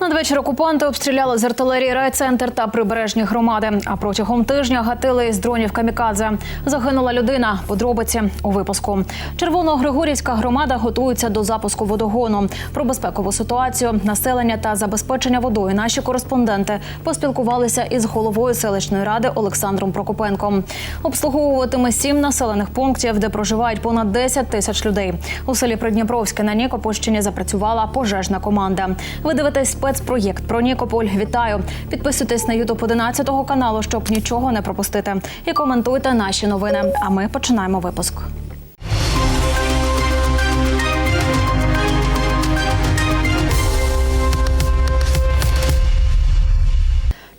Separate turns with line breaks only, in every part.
Надвечір окупанти обстріляли з артилерії райцентр та прибережні громади. А протягом тижня гатили із дронів камікадзе. Загинула людина. Подробиці у випуску. Червоно-Григорівська громада готується до запуску водогону. Про безпекову ситуацію, населення та забезпечення водою. Наші кореспонденти поспілкувалися із головою селищної ради Олександром Прокопенком. Обслуговуватиме сім населених пунктів, де проживають понад 10 тисяч людей. У селі Придніпровське на Нікопольщині запрацювала пожежна команда. Ви дивитесь спецпроєкт про Нікополь. Вітаю! Підписуйтесь на Ютуб 11 каналу, щоб нічого не пропустити. І коментуйте наші новини. А ми починаємо випуск.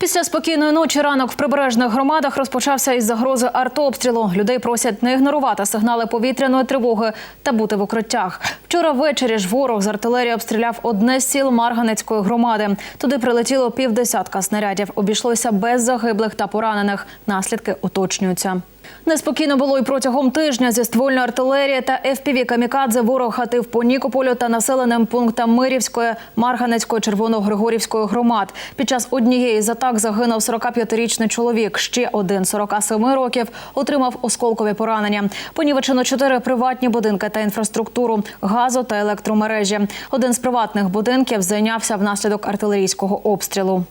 Після спокійної ночі ранок в прибережних громадах розпочався із загрози артобстрілу. Людей просять не ігнорувати сигнали повітряної тривоги та бути в укриттях. Вчора ввечері ж ворог з артилерії обстріляв одне з сіл Марганецької громади. Туди прилетіло півдесятка снарядів. Обійшлося без загиблих та поранених. Наслідки уточнюються. Неспокійно було і протягом тижня зі ствольної артилерії та FPV камікадзе ворог хатив по Нікополю та населеним пунктам Мирівської, Марганецької, Червоно-Григорівської громад. Під час однієї з атак загинув 45-річний чоловік. Ще один 47 років отримав осколкові поранення. Понівечено чотири приватні будинки та інфраструктуру, газу та електромережі. Один з приватних будинків зайнявся внаслідок артилерійського обстрілу.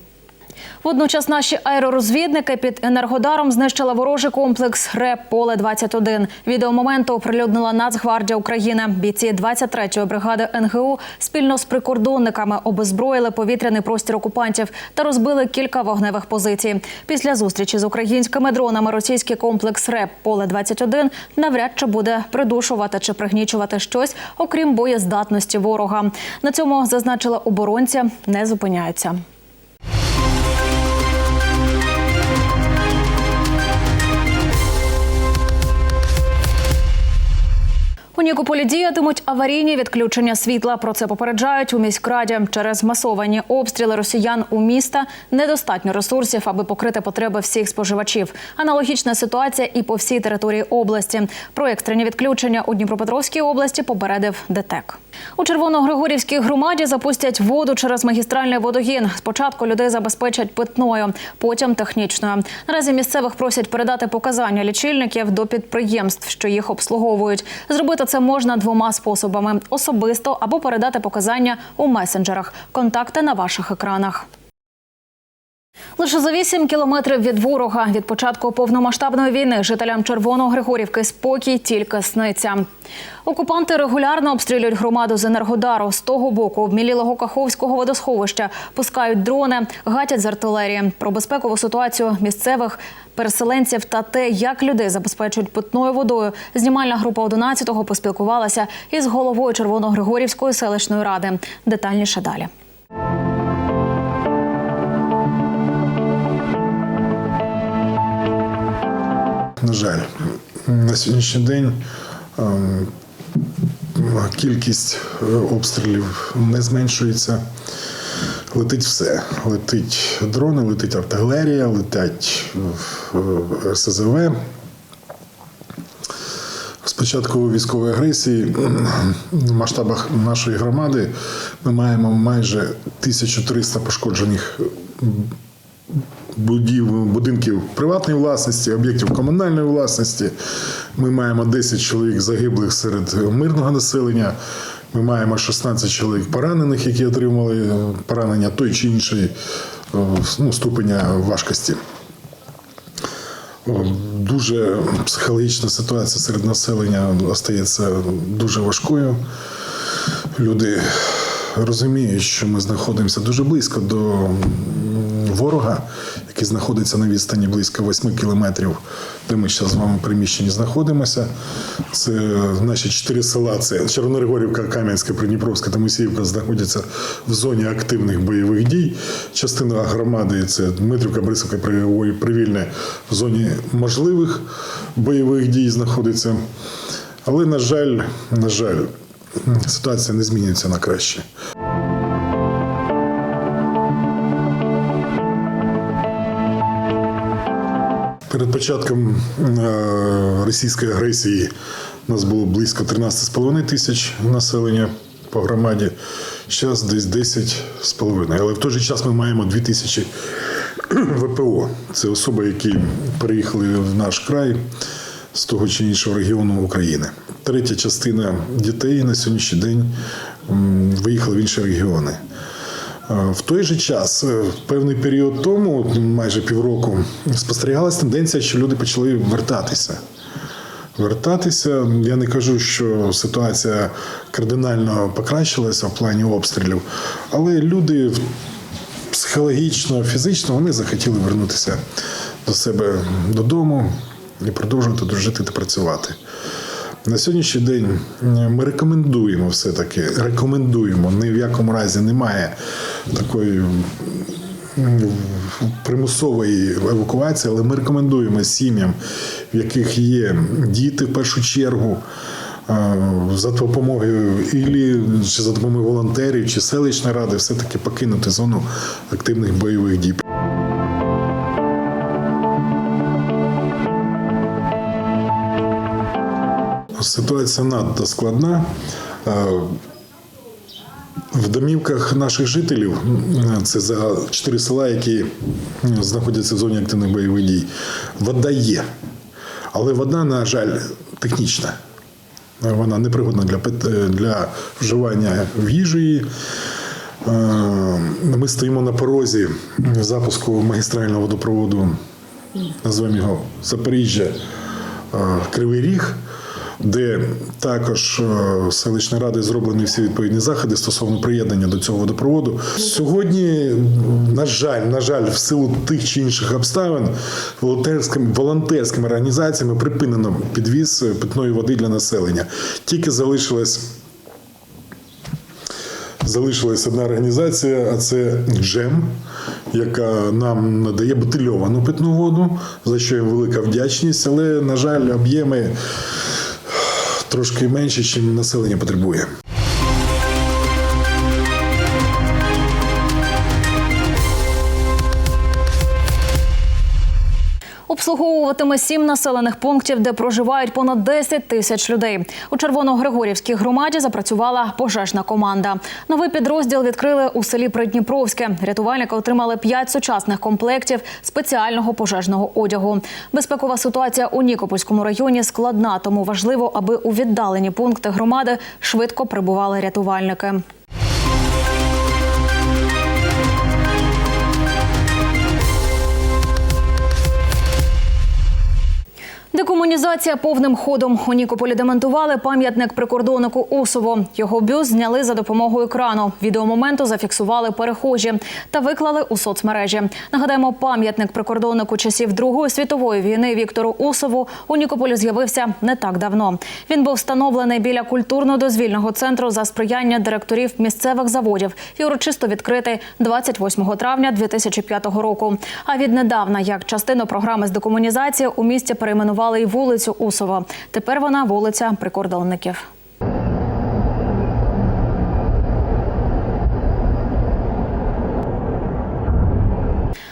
Водночас наші аеророзвідники під енергодаром знищили ворожий комплекс РЕП Поле 21 Відео моменту оприлюднила Нацгвардія України. Бійці 23-ї бригади НГУ спільно з прикордонниками обезброїли повітряний простір окупантів та розбили кілька вогневих позицій. Після зустрічі з українськими дронами російський комплекс РЕП Поле 21 навряд чи буде придушувати чи пригнічувати щось, окрім боєздатності ворога. На цьому зазначили оборонці, не зупиняються. Нікополі діятимуть аварійні відключення світла. Про це попереджають у міськраді. Через масовані обстріли росіян у міста недостатньо ресурсів, аби покрити потреби всіх споживачів. Аналогічна ситуація і по всій території області. Про екстрені відключення у Дніпропетровській області попередив ДТЕК. У Червоно-Григорівській громаді запустять воду через магістральний водогін. Спочатку людей забезпечать питною, потім технічною. Наразі місцевих просять передати показання лічильників до підприємств, що їх обслуговують. Зробити це можна двома способами: особисто або передати показання у месенджерах. Контакти на ваших екранах. Лише за 8 кілометрів від ворога від початку повномасштабної війни жителям Червоно-Григорівки спокій тільки сниться. Окупанти регулярно обстрілюють громаду з Енергодару. З того боку обмілілого Каховського водосховища пускають дрони, гатять з артилерії. Про безпекову ситуацію місцевих переселенців та те, як людей забезпечують питною водою. Знімальна група 11-го поспілкувалася із головою Червоно-Григорівської селищної ради. Детальніше далі.
На жаль, на сьогоднішній день ем, кількість е, обстрілів не зменшується. Летить все. Летить дрони, летить артилерія, летять е, РСЗВ. З початку військової агресії в масштабах нашої громади ми маємо майже 1300 пошкоджених будів, будинків приватної власності, об'єктів комунальної власності. Ми маємо 10 чоловік загиблих серед мирного населення. Ми маємо 16 чоловік поранених, які отримали поранення той чи іншої е, ну, ступеня важкості. Дуже психологічна ситуація серед населення остається дуже важкою. Люди розуміють, що ми знаходимося дуже близько до ворога, який знаходиться на відстані близько 8 кілометрів, де ми зараз з вами в приміщенні знаходимося. Це наші чотири села: це Червоногригорівка, Кам'янська, Придніпровська та Мусіївка знаходяться в зоні активних бойових дій. Частина громади це Дмитрівка, Борисовка, Привільне в зоні можливих бойових дій знаходиться. Але, на жаль, на жаль, ситуація не змінюється на краще. Перед початком е, російської агресії у нас було близько 13,5 тисяч населення по громаді. Зараз десь 10 з половиною. Але в той же час ми маємо 2000 ВПО. Це особи, які переїхали в наш край з того чи іншого регіону України. Третя частина дітей на сьогоднішній день м, виїхали в інші регіони. Е, В той же час, е, в певний період тому, майже півроку, спостерігалася тенденція, що люди почали вертатися. Вертатися. Я не кажу, що ситуація кардинально покращилася в плані обстрілів, але люди психологічно, фізично вони захотіли вернутися до себе додому і продовжувати тут жити та працювати. На сьогоднішній день ми рекомендуємо все-таки, рекомендуємо, ні в якому разі немає такої примусової евакуації, але ми рекомендуємо сім'ям, в яких є діти в першу чергу. е, За допомогою ілі чи за допомогою волонтерів чи селищної ради все-таки покинути зону активних бойових дій. Ситуація надто складна. В домівках наших жителів, це за чотири села, які знаходяться в зоні активних бойових дій, вода є. Але вода, на жаль, технічна. Вона непригодна для, е, для вживання в її. Е, Ми стоїмо на порозі запуску магістрального водопроводу, називаємо його Запоріжжя, е, Кривий Ріг, де також е, селищної ради зроблені всі відповідні заходи стосовно приєднання до цього водопроводу. Сьогодні, на жаль, на жаль, в силу тих чи інших обставин, волонтерськими волонтерськими організаціями припинено підвіз питної води для населення. Тільки залишилось залишилась одна організація, а це Джем, яка нам надає бутильовану питну воду, за що їм велика вдячність, але, на жаль, об'єми трошки менше, ніж населення потребує.
Обслуговуватиме сім населених пунктів, де проживають понад 10 тисяч людей. У Червоногригорівській громаді запрацювала пожежна команда. Новий підрозділ відкрили у селі Придніпровське. Рятувальники отримали п'ять сучасних комплектів спеціального пожежного одягу. Безпекова ситуація у Нікопольському районі складна, тому важливо, аби у віддалені пункти громади швидко прибували рятувальники. Декомунізація повним ходом. У Нікополі демонтували пам'ятник прикордоннику Усово. Його бюст зняли за допомогою крану. Відеомоменту зафіксували перехожі та виклали у соцмережі. Нагадаємо, пам'ятник прикордоннику часів Другої світової війни Віктору Усову у Нікополі з'явився не так давно. Він був встановлений біля культурно-дозвільного центру за сприяння директорів місцевих заводів і урочисто відкритий 28 травня 2005 року. А віднедавна, як частину програми з декомунізації, у місті перейменували й вулицю Усова. Тепер вона вулиця прикордонників.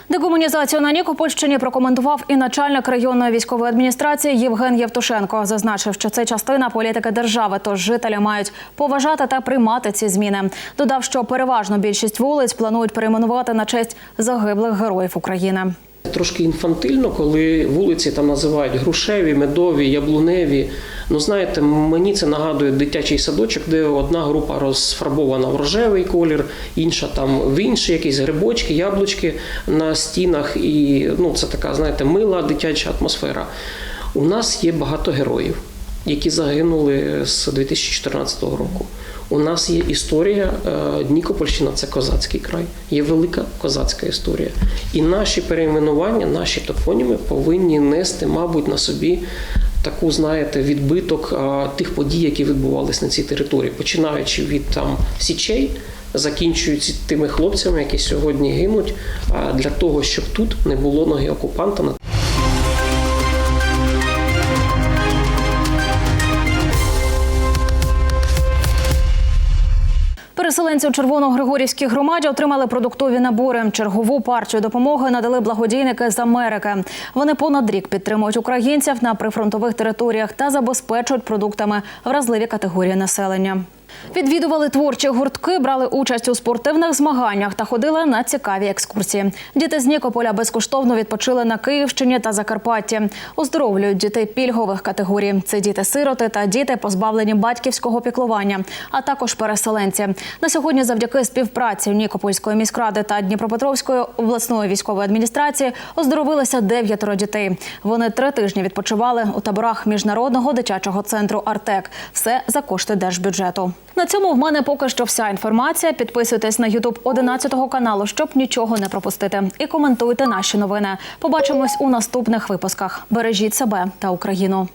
Декомунізацію на Нікопольщині прокоментував і начальник районної військової адміністрації Євген Євтушенко. Зазначив, що це частина політики держави, тож жителі мають поважати та приймати ці зміни. Додав, що переважно більшість вулиць планують перейменувати на честь загиблих героїв України.
Трошки інфантильно, коли вулиці там називають грушеві, медові, яблуневі. Ну знаєте, мені це нагадує дитячий садочок, де одна група розфарбована в рожевий колір, інша там в інший, якісь грибочки, яблучки на стінах. І ну, це така, знаєте, мила дитяча атмосфера. У нас є багато героїв, які загинули з 2014 року. У нас є історія е, Нікопольщина це козацький край, є велика козацька історія. І наші перейменування, наші топоніми повинні нести, мабуть, на собі таку, знаєте, відбиток е, тих подій, які відбувалися на цій території, починаючи від там січей, закінчуючи тими хлопцями, які сьогодні гинуть, е, для того, щоб тут не було ноги окупанта
Переселенці у Червоногригорівській громаді отримали продуктові набори. Чергову партію допомоги надали благодійники з Америки. Вони понад рік підтримують українців на прифронтових територіях та забезпечують продуктами вразливі категорії населення. Відвідували творчі гуртки, брали участь у спортивних змаганнях та ходили на цікаві екскурсії. Діти з Нікополя безкоштовно відпочили на Київщині та Закарпатті. Оздоровлюють дітей пільгових категорій. Це діти-сироти та діти, позбавлені батьківського піклування, а також переселенці. На сьогодні, завдяки співпраці Нікопольської міськради та Дніпропетровської обласної військової адміністрації, оздоровилися дев'ятеро дітей. Вони три тижні відпочивали у таборах міжнародного дитячого центру Артек. Все за кошти держбюджету. На цьому в мене поки що вся інформація. Підписуйтесь на Ютуб 11 каналу, щоб нічого не пропустити. І коментуйте наші новини. Побачимось у наступних випусках. Бережіть себе та Україну.